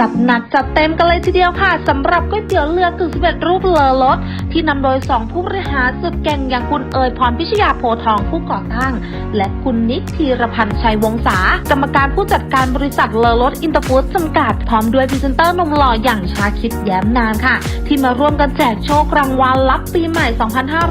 จัดหนักจัดเต็มกันเลยทีเดียวค่ะสำหรับก๋วยเตี๋ยวเรือกึ่งสำเร็จรูปเลอรสที่นำโดยสองผู้บริหารสุดเก่งอย่างคุณเอ๋ยพรพิชยาโพทองผู้ก่อตั้ง และคุณนิกธีรพันธ์ชัยวงศากรรมการผู้จัดการบริษัทเลอรสอินเตอร์ฟู้ดจำกัด พร้อมด้วยพรีเซนเตอร์นมหล่ออย่างชาคิดแย้มนานค่ะ ที่มาร่วมกันแจกโชครางวัลรับปีใหม่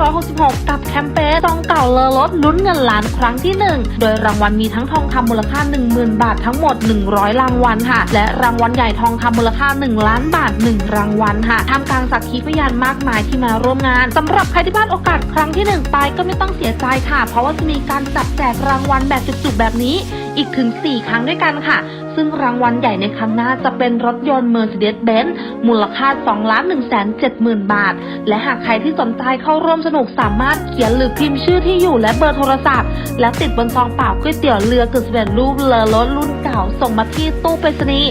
2566 กับแคมเปญซองเก่าเลอรสลุ้นเงินล้านครั้งที่ 1 โดยรางวัลมีทั้งทองคำมูลค่า 10,000 บาททั้งหมด 100 รางวัลค่ะ และรางวัลใหญ่ทองคำมูลค่า 1 ล้านบาท 1 รางวัลค่ะท่ามกลางสักขีพยานมากมายที่มาร่วมงานสำหรับใครที่พลาดโอกาสครั้งที่ 1 ไปก็ไม่ต้องเสียใจค่ะ เพราะว่าจะมีการจับแจกรางวัลแบบจุกๆแบบนี้ อีกถึง 4 ครั้งด้วยกันค่ะ ซึ่งรางวัลใหญ่ในครั้งหน้าจะเป็นรถยนต์ Mercedes-Benz มูลค่า 2 ล้าน1 7 0 0 0 บาท และหากใครที่สนใจเข้าร่วมสนุกสามารถเขียนหรือพิมพ์ชื่อที่อยู่และเบอร์โทรศัพท์ แล้วติดบนซองเปล่าก๋วยเตี๋ยวเรือกึ่งสำเร็จรูปเลอรถรุ่นเก่าส่งมาที่ตู้ไปรษณีย์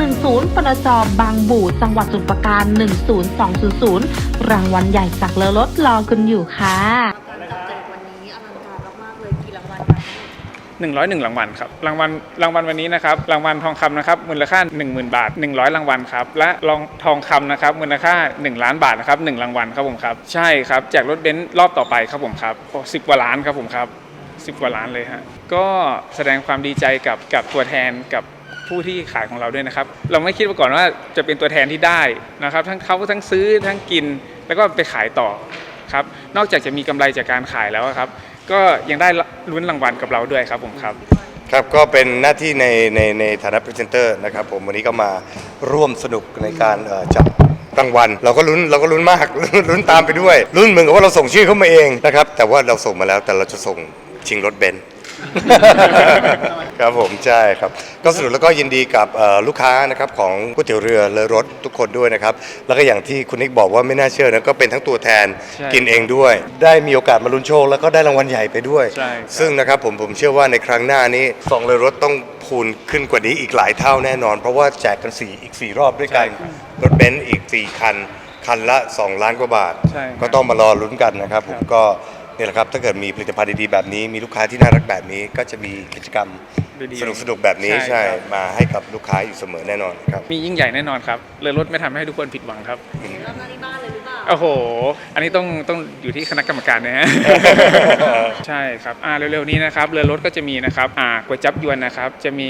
110ปนจบางบูจังหวัดสุพรราการ 10200 รางวัลใหญ่จากเลอรถรอคุณอยู่ค่ะ 101รางวัลครับรางวัลรางวัลวันนี้นะครับรางวัลทองคำนะครับมูลค่า 10,000 บาท 100 รางวัลครับและรองทองคำนะครับมูลค่า 1 ล้านบาทนะครับ1รางวัลครับผมครับใช่ครับแจกรถเบนซ์รอบต่อไปครับผมครับโอ้10กว่าล้านครับผมครับ10กว่าล้านเลยฮะก็แสดงความดีใจกับกับตัวแทนกับผู้ที่ขายของเราด้วยนะครับ เราไม่คิดมาก่อนว่าจะเป็นตัวแทนที่ได้นะครับ ทั้งเขาทั้งซื้อทั้งกิน แล้วก็ไปขายต่อครับ นอกจากจะมีกำไรจากการขายแล้วครับ ก็ยังได้ลุ้นรางวัลกับเราด้วยครับผมครับ ครับก็เป็นหน้าที่ในในในฐานะพรีเซนเตอร์นะครับผมวันนี้ก็มาร่วมสนุกในการเอ่อจับรางวัล เราก็ลุ้นเราก็ลุ้นมาก ลุ้นตามไปด้วยลุ้นเหมือนกับว่าเราส่งชื่อเข้ามาเองนะครับแต่ว่าเราส่งมาแล้วแต่เราจะส่งชิงรถเบนซ์ ครับผมใช่ครับ ก็สนุกแล้วก็ยินดีกับเอ่อลูกค้านะครับของก๋วยเตี๋ยวเรือเลอรถทุกคนด้วยนะครับ แล้วก็อย่างที่คุณนิกบอกว่าไม่น่าเชื่อนะก็เป็นทั้งตัวแทนใช่กินเองด้วย ได้มีโอกาสมาลุ้นโชค แล้วก็ได้รางวัลใหญ่ไปด้วย ใช่ครับ ซึ่งนะครับผมผมเชื่อว่าในครั้งหน้านี้สองเลยรถต้องพูนขึ้นกว่านี้อีกหลายเท่าแน่นอน เพราะว่าแจกกันสี่อีก4รอบด้วยกันรถเบนซ์อีก4คัน คันละ 2 ล้านกว่าบาท ใช่ครับ ก็ต้องมารอลุ้นกันนะครับผมก็ นี่แหละครับถ้าเกิดมีผลิตภัณฑ์ดีๆแบบนี้ มีลูกค้าที่น่ารักแบบนี้ ก็จะมีกิจกรรมดีๆสนุกสนุกๆแบบนี้ใช่ใช่ครับ มาให้กับลูกค้าอยู่เสมอแน่นอนครับมียิ่งใหญ่แน่นอนครับเรือรถไม่ทำให้ทุกคนผิดหวังครับ รอบหน้าที่บ้านเลยหรือเปล่า โอ้โห อันนี้ต้องต้องอยู่ที่คณะกรรมการนะฮะ ใช่ครับ อ่าเร็วๆนี้นะครับ เรือรถก็จะมีนะครับ อ่าก๋วยจับยวนนะครับ จะมี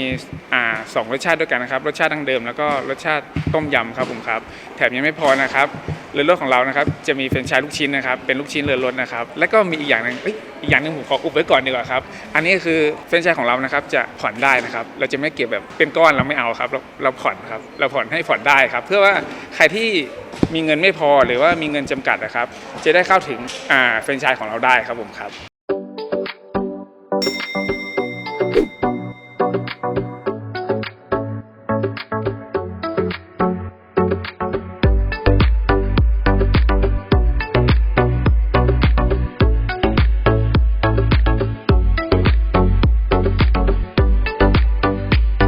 อ่าสองรสชาติด้วยกันนะครับ รสชาติดั้งเดิมแล้วก็รสชาติต้มยำครับผมครับ แถมยังไม่พอนะครับ เรือรถของเรานะครับจะมีเฟรนไชส์ลูกชิ้นนะครับเป็นลูกชิ้นเรือรถนะครับแล้วก็มีอีกอย่างหนึ่งอีกอย่างหนึ่งผมขออุบไว้ก่อนดีกว่าครับอันนี้คือเฟรนไชส์ของเรานะครับจะผ่อนได้นะครับเราจะไม่เก็บแบบเป็นก้อนเราไม่เอาครับเราเราผ่อนครับเราผ่อนให้ผ่อนได้ครับ เพื่อว่าใครที่มีเงินไม่พอหรือว่ามีเงินจำกัดนะครับจะได้เข้าถึงอ่าแฟรนไชส์ของเราได้ครับผมครับ